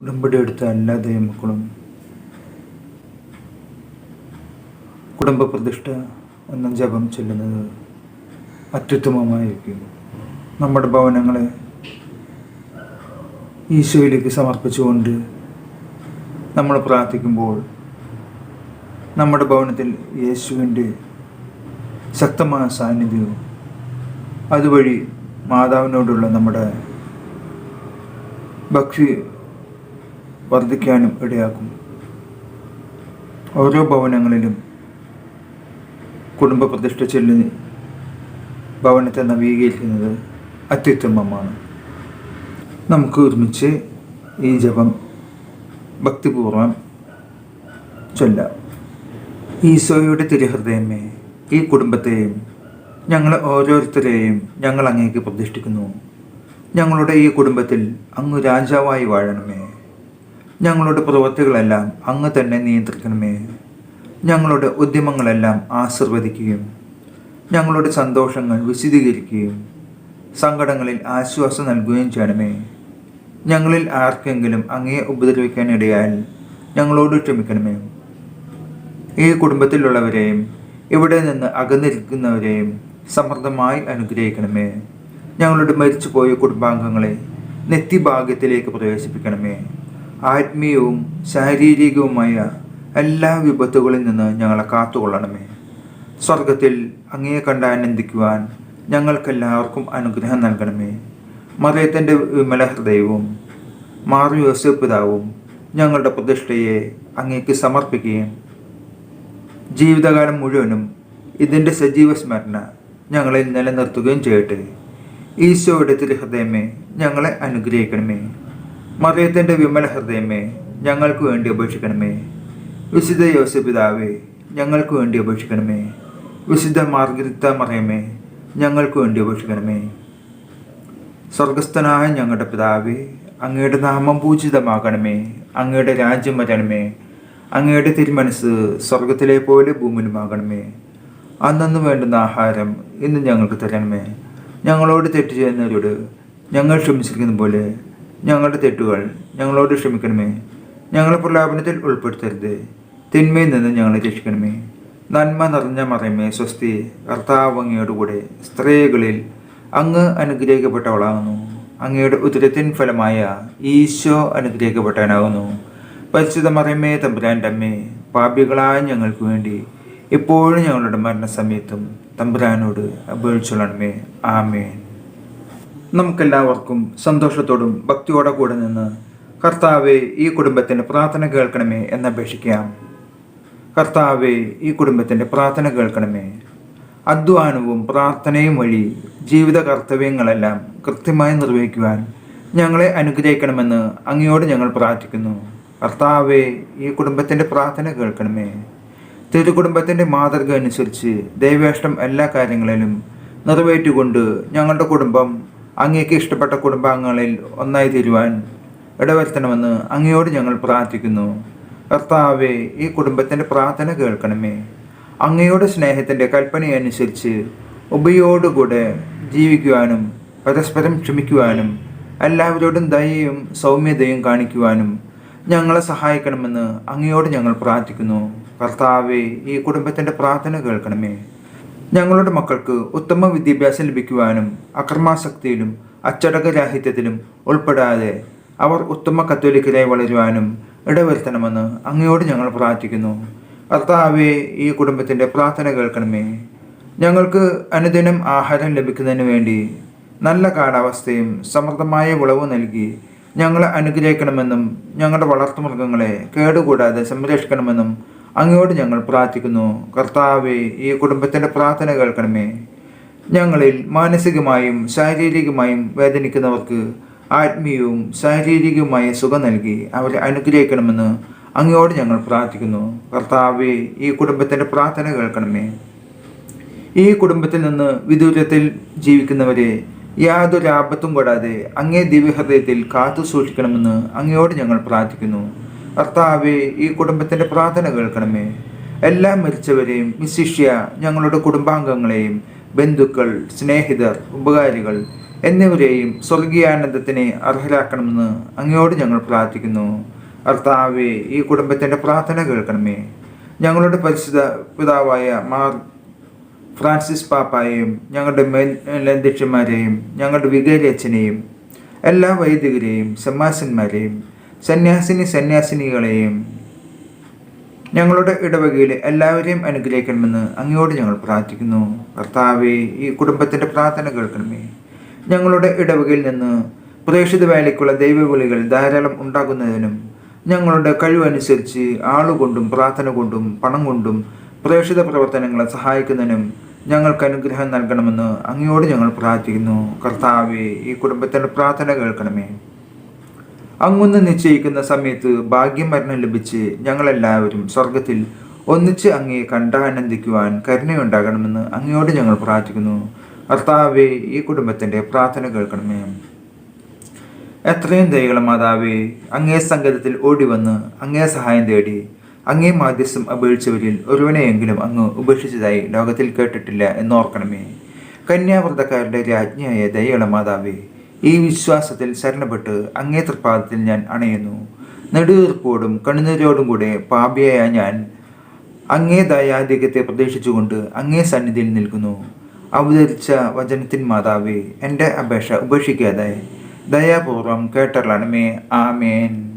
ഉടമ്പടി എടുത്ത എല്ലാ ദൈവമക്കളും കുടുംബ പ്രതിഷ്ഠ എന്ന ജപം ചെല്ലുന്നത് അത്യുത്തമമായിരിക്കും നമ്മുടെ ഭവനങ്ങളെ ഈശോയിലേക്ക് സമർപ്പിച്ചുകൊണ്ട് നമ്മൾ പ്രാർത്ഥിക്കുമ്പോൾ നമ്മുടെ ഭവനത്തിൽ യേശുവിന്റെ ശക്തമായ സാന്നിധ്യവും അതുവഴി മാതാവിനോടുള്ള നമ്മുടെ ഭക്തി വർദ്ധിക്കാനും ഇടയാക്കും. ഓരോ ഭവനങ്ങളിലും കുടുംബ പ്രതിഷ്ഠ ചൊല്ലി ഭവനത്തെ നവീകരിക്കുന്നത് അത്യുത്തമമാണ്. നമുക്ക് ഒരുമിച്ച് ഈ ജപം ഭക്തിപൂർവം ചൊല്ലാം. ഈശോയുടെ തിരുഹൃദയമേ ഈ കുടുംബത്തെയും ഞങ്ങൾ ഓരോരുത്തരെയും ഞങ്ങൾ അങ്ങേക്ക് പ്രതിഷ്ഠിക്കുന്നു. ഞങ്ങളുടെ ഈ കുടുംബത്തിൽ അങ്ങ് രാജാവായി വാഴണമേ. ഞങ്ങളുടെ പ്രവൃത്തികളെല്ലാം അങ്ങ് തന്നെ നിയന്ത്രിക്കണമേ. ഞങ്ങളുടെ ഉദ്യമങ്ങളെല്ലാം ആശീർവദിക്കുകയും ഞങ്ങളുടെ സന്തോഷങ്ങൾ വിശദീകരിക്കുകയും സങ്കടങ്ങളിൽ ആശ്വാസം നൽകുകയും ചെയ്യണമേ. ഞങ്ങളിൽ ആർക്കെങ്കിലും അങ്ങയെ ഉപദ്രവിക്കാനിടയാൽ ഞങ്ങളോട് ക്ഷമിക്കണമേ. ഈ കുടുംബത്തിലുള്ളവരെയും ഇവിടെ നിന്ന് അകന്നിരിക്കുന്നവരെയും സമൃദ്ധമായി അനുഗ്രഹിക്കണമേ. ഞങ്ങളുടെ മരിച്ചുപോയ കുടുംബാംഗങ്ങളെ നെത്തിഭാഗ്യത്തിലേക്ക് പ്രവേശിപ്പിക്കണമേ. ആത്മീയവും ശാരീരികവുമായ എല്ലാ വിപത്തുകളിൽ നിന്ന് ഞങ്ങളെ കാത്തുകൊള്ളണമേ. സ്വർഗത്തിൽ അങ്ങയെ കണ്ട് ആനന്ദിക്കുവാൻ ഞങ്ങൾക്കെല്ലാവർക്കും അനുഗ്രഹം നൽകണമേ. മറിയത്തിന്റെ വിമല ഹൃദയവും മാറി യോസപ്പിതാവും ഞങ്ങളുടെ പ്രതിഷ്ഠയെ അങ്ങേക്ക് സമർപ്പിക്കുകയും ജീവിതകാലം മുഴുവനും ഇതിന്റെ സജീവ സ്മരണ ഞങ്ങളിൽ നിലനിർത്തുകയും ചെയ്യട്ടെ. ഈശോയുടെ തിരുഹൃദയമേ ഞങ്ങളെ അനുഗ്രഹിക്കണമേ. മറിയത്തിന്റെ വിമല ഹൃദയമേ ഞങ്ങൾക്ക് വേണ്ടി അപേക്ഷിക്കണമേ. വിശുദ്ധ യോസപിതാവേ ഞങ്ങൾക്ക് വേണ്ടി അപേക്ഷിക്കണമേ. വിശുദ്ധ മാർഗരിത്ത മറിയമേ ഞങ്ങൾക്ക് വേണ്ടി അപേക്ഷിക്കണമേ. സ്വർഗസ്ഥനായ ഞങ്ങളുടെ പിതാവേ അങ്ങയുടെ നാമം പൂജിതമാകണമേ. അങ്ങയുടെ രാജ്യം വരണമേ. അങ്ങയുടെ തിരുമനസ് സ്വർഗത്തിലെ പോലെ ഭൂമിയിലുമാകണമേ. അന്നു വേണ്ടുന്ന ആഹാരം ഇന്ന് ഞങ്ങൾക്ക് തരണമേ. ഞങ്ങളോട് തെറ്റ് ചെയ്യുന്നവരോട് ഞങ്ങൾ ക്ഷമിച്ചിരിക്കുന്ന പോലെ ഞങ്ങളുടെ തെറ്റുകൾ ഞങ്ങളോട് ക്ഷമിക്കണമേ. ഞങ്ങളെ പ്രലാപനത്തിൽ ഉൾപ്പെടുത്തരുത്. തിന്മയിൽ നിന്ന് ഞങ്ങളെ രക്ഷിക്കണമേ. നന്മ നിറഞ്ഞ മറയമേ സ്വസ്തി കർത്താവങ്ങയോടുകൂടെ സ്ത്രീകളിൽ അങ്ങ് അനുഗ്രഹിക്കപ്പെട്ടവളാകുന്നു. അങ്ങയുടെ ഉദരത്തിൻ ഫലമായ ഈശോ അനുഗ്രഹിക്കപ്പെട്ടവനാകുന്നു. പരിശുദ്ധ മറയമേ തമ്പുരാന്റെ അമ്മേ പാപികളായ ഞങ്ങൾക്ക് വേണ്ടി ഇപ്പോഴും ഞങ്ങളുടെ മരണസമയത്തും തമ്പുരാനോട് അപേക്ഷിച്ചോളണമേ. ആമേൻ. നമുക്കെല്ലാവർക്കും സന്തോഷത്തോടും ഭക്തിയോടെ കൂടെ നിന്ന് കർത്താവെ ഈ കുടുംബത്തിന്റെ പ്രാർത്ഥന കേൾക്കണമേ എന്ന് അപേക്ഷിക്കാം കർത്താവെ ഈ കുടുംബത്തിന്റെ പ്രാർത്ഥന കേൾക്കണമേ. അധ്വാനവും പ്രാർത്ഥനയും വഴി ജീവിത കർത്തവ്യങ്ങളെല്ലാം കൃത്യമായി നിർവഹിക്കുവാൻ ഞങ്ങളെ അനുഗ്രഹിക്കണമെന്ന് അങ്ങയോട് ഞങ്ങൾ പ്രാർത്ഥിക്കുന്നു. കർത്താവെ ഈ കുടുംബത്തിന്റെ പ്രാർത്ഥന കേൾക്കണമേ. തിരു കുടുംബത്തിന്റെ മാതൃക അനുസരിച്ച് ദൈവേഷ്ടം എല്ലാ കാര്യങ്ങളിലും നിറവേറ്റുകൊണ്ട് ഞങ്ങളുടെ കുടുംബം അങ്ങേക്ക് ഇഷ്ടപ്പെട്ട കുടുംബാംഗങ്ങളിൽ ഒന്നായി തീരുവാൻ ഇടവരുത്തണമെന്ന് അങ്ങയോട് ഞങ്ങൾ പ്രാർത്ഥിക്കുന്നു. കർത്താവെ ഈ കുടുംബത്തിന്റെ പ്രാർത്ഥന കേൾക്കണമേ. അങ്ങയുടെ സ്നേഹത്തിന്റെ കൽപ്പനയനുസരിച്ച് ഉഭയോടുകൂടെ ജീവിക്കുവാനും പരസ്പരം ക്ഷമിക്കുവാനും എല്ലാവരോടും ദയയും സൗമ്യതയും കാണിക്കുവാനും ഞങ്ങളെ സഹായിക്കണമെന്ന് അങ്ങയോട് ഞങ്ങൾ പ്രാർത്ഥിക്കുന്നു. കർത്താവെ ഈ കുടുംബത്തിന്റെ പ്രാർത്ഥന കേൾക്കണമേ. ഞങ്ങളുടെ മക്കൾക്ക് ഉത്തമ വിദ്യാഭ്യാസം ലഭിക്കുവാനും അക്രമാസക്തിയിലും അച്ചടക്കരാഹിത്യത്തിലും ഉൾപ്പെടാതെ അവർ ഉത്തമ കത്തോലിക്കരായി വളരുവാനും ഇടവരുത്തണമെന്ന് അങ്ങയോട് ഞങ്ങൾ പ്രാർത്ഥിക്കുന്നു. കർത്താവെ ഈ കുടുംബത്തിന്റെ പ്രാർത്ഥന കേൾക്കണമേ. ഞങ്ങൾക്ക് അനുദിനം ആഹാരം ലഭിക്കുന്നതിന് വേണ്ടി നല്ല കാലാവസ്ഥയും സമൃദ്ധമായ വിളവും നൽകി ഞങ്ങളെ അനുഗ്രഹിക്കണമെന്നും ഞങ്ങളുടെ വളർത്തുമൃഗങ്ങളെ കേടുകൂടാതെ സംരക്ഷിക്കണമെന്നും അങ്ങയോട് ഞങ്ങൾ പ്രാർത്ഥിക്കുന്നു. കർത്താവെ ഈ കുടുംബത്തിന്റെ പ്രാർത്ഥന കേൾക്കണമേ. ഞങ്ങളിൽ മാനസികമായും ശാരീരികമായും വേദനിക്കുന്നവർക്ക് ആത്മീയവും ശാരീരികവുമായ സുഖം നൽകി അവരെ അനുഗ്രഹിക്കണമെന്ന് അങ്ങയോട് ഞങ്ങൾ പ്രാർത്ഥിക്കുന്നു. കർത്താവെ ഈ കുടുംബത്തിന്റെ പ്രാർത്ഥന കേൾക്കണമേ. ഈ കുടുംബത്തിൽ നിന്ന് വിദൂരത്തിൽ ജീവിക്കുന്നവരെ യാതൊരു ആപത്തും കൂടാതെ അങ്ങേ ദിവ്യഹൃദയത്തിൽ കാത്തു സൂക്ഷിക്കണമെന്ന് അങ്ങയോട് ഞങ്ങൾ പ്രാർത്ഥിക്കുന്നു. കർത്താവെ ഈ കുടുംബത്തിന്റെ പ്രാർത്ഥന കേൾക്കണമേ. എല്ലാ മരിച്ചവരെയും വിശിഷ്യ ഞങ്ങളുടെ കുടുംബാംഗങ്ങളെയും ബന്ധുക്കൾ സ്നേഹിതർ ഉപകാരികൾ എന്നിവരെയും സ്വർഗീയാനന്ദത്തിന് അർഹരാക്കണമെന്ന് അങ്ങയോട് ഞങ്ങൾ പ്രാർത്ഥിക്കുന്നു. കർത്താവെ ഈ കുടുംബത്തിന്റെ പ്രാർത്ഥന കേൾക്കണമേ. ഞങ്ങളുടെ പരിശുദ്ധ പിതാവായ മാർ ഫ്രാൻസിസ് പാപ്പായെയും ഞങ്ങളുടെ മേലധ്യക്ഷന്മാരെയും ഞങ്ങളുടെ വികേരി അച്ഛനെയും എല്ലാ വൈദികരെയും സമ്മാസന്മാരെയും സന്യാസിനി സന്യാസിനികളെയും ഞങ്ങളുടെ ഇടവകയിൽ എല്ലാവരെയും അനുഗ്രഹിക്കണമെന്ന് അങ്ങയോട് ഞങ്ങൾ പ്രാർത്ഥിക്കുന്നു. കർത്താവെ ഈ കുടുംബത്തിന്റെ പ്രാർത്ഥന കേൾക്കണമേ. ഞങ്ങളുടെ ഇടവകയിൽ നിന്ന് പ്രേക്ഷിത വേലയ്ക്കുള്ള ദൈവവിളികൾ ധാരാളം ഉണ്ടാകുന്നതിനും ഞങ്ങളുടെ കഴിവനുസരിച്ച് ആളുകൊണ്ടും പ്രാർത്ഥന കൊണ്ടും പണം കൊണ്ടും പ്രേക്ഷിത പ്രവർത്തനങ്ങളെ സഹായിക്കുന്നതിനും ഞങ്ങൾക്ക് അനുഗ്രഹം നൽകണമെന്ന് അങ്ങയോട് ഞങ്ങൾ പ്രാർത്ഥിക്കുന്നു. കർത്താവെ ഈ കുടുംബത്തിന്റെ പ്രാർത്ഥന കേൾക്കണമേ. അങ്ങൊന്ന് നിശ്ചയിക്കുന്ന സമയത്ത് ഭാഗ്യമരണം ലഭിച്ച് ഞങ്ങളെല്ലാവരും സ്വർഗത്തിൽ ഒന്നിച്ച് അങ്ങയെ കണ്ടാനന്ദിക്കുവാൻ കരുണയുണ്ടാകണമെന്ന് അങ്ങയോട് ഞങ്ങൾ പ്രാർത്ഥിക്കുന്നു. കർത്താവെ ഈ കുടുംബത്തിന്റെ പ്രാർത്ഥന കേൾക്കണമേ. എത്രയും ദയകള മാതാവേ അങ്ങേ സംഗതത്തിൽ ഓടി വന്ന് അങ്ങേ സഹായം തേടി അങ്ങേ മാധ്യസ്ഥം അപേക്ഷിച്ചവരിൽ ഒരുവനെയെങ്കിലും അങ്ങ് ഉപേക്ഷിച്ചതായി ലോകത്തിൽ കേട്ടിട്ടില്ല എന്നോർക്കണമേ. കന്യാവ്രതക്കാരുടെ രാജ്ഞിയായ ദയകള മാതാവേ ഈ വിശ്വാസത്തിൽ ശരണപ്പെട്ട് അങ്ങേ തൃപ്പാദത്തിൽ ഞാൻ അണയുന്നു. നെടുവീർപ്പോടും കണ്ണുനീരോടും കൂടെ പാപിയായ ഞാൻ അങ്ങേ ദയാധികത്തെ പ്രതീക്ഷിച്ചുകൊണ്ട് അങ്ങേ സന്നിധിയിൽ നിൽക്കുന്നു. അവതരിച്ച വചനത്തിൻ മാതാവേ എന്റെ അപേക്ഷ ഉപേക്ഷിക്കാതെ ദയാപൂർവം കേട്ടറിയണമേ ആമേൻ.